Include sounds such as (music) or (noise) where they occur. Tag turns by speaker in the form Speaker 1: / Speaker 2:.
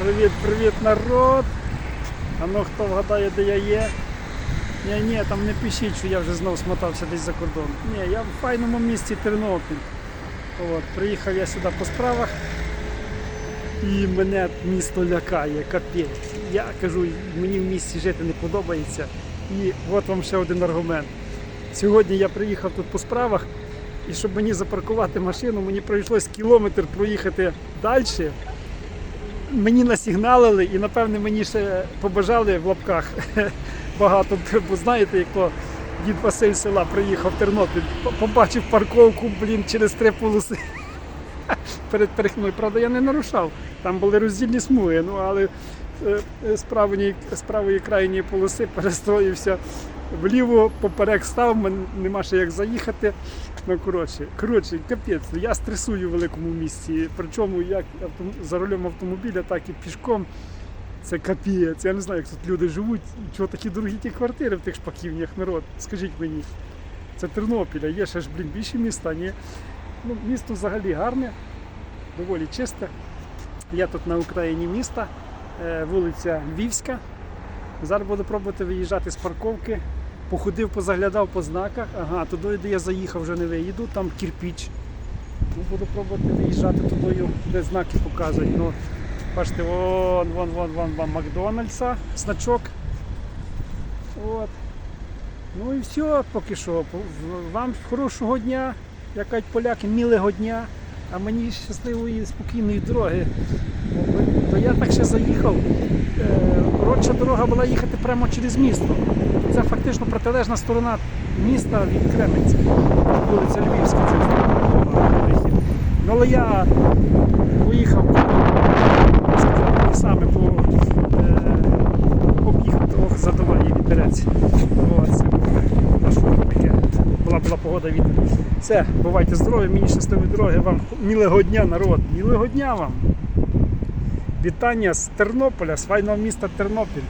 Speaker 1: Привіт, привіт, народ! А ну хто вгадає, де я є? Ні, ні, там не пишіть, що я вже знов смотався десь за кордон. Ні, я в файному місті Тернопіль. От, приїхав я сюди по справах. І мене місто лякає, капець. Я кажу, мені в місті жити не подобається. І от вам ще один аргумент. Сьогодні я приїхав тут по справах, і щоб мені запаркувати машину, мені прийшлось кілометр проїхати далі. Мені насігналили і, напевне, мені ще побажали в лапках (laughs) багато. Бо знаєте, як то дід Василь села приїхав в Тернопіль, побачив парковку, блін, через три полоси. (laughs) Перед перехною. Правда, я не нарушав. Там були роздільні смуги, ну але з правої, з правої крайньої полоси перестроївся вліво, поперек став, нема ще як заїхати. Ну, коротше, коротше, капець, я стресую в великому місті. Причому як за рулем автомобіля, так і пішком. Це капець. Я не знаю, як тут люди живуть. Чого такі дорогі ті квартири в тих шпаківнях, народ. Скажіть мені. Це Тернопіль, є ще ж, блін, більші міста, ні. Ну, місто взагалі гарне, доволі чисте. Я тут на Україні міста, е, вулиця Львівська. Зараз буду пробувати виїжджати з парковки. Походив, позаглядав по знаках. Ага, туди, де я заїхав, вже не виїду, там кірпіч. Ну, буду пробувати виїжджати туди, де знаки показують. Ну, бачите, вон, вон, вон, вон, вон Макдональдса, значок. От. Ну і все, поки що. Вам хорошого дня, як кажуть поляки, милого дня, а мені щасливої, спокійної дороги. То я так ще заїхав. Е, Коротша дорога була їхати прямо через місто. Це фактично протилежна сторона міста від Кременця. Вулиця Львівська. Ну, але я поїхав лісами по е, об'їхав трохи задуває вітерець. Була була погода вітер. Все, бувайте здорові, мені щасливої дороги, вам Мілого дня, народ, мілого дня вам. Вітання з Тернополя, з файного міста Тернопіль.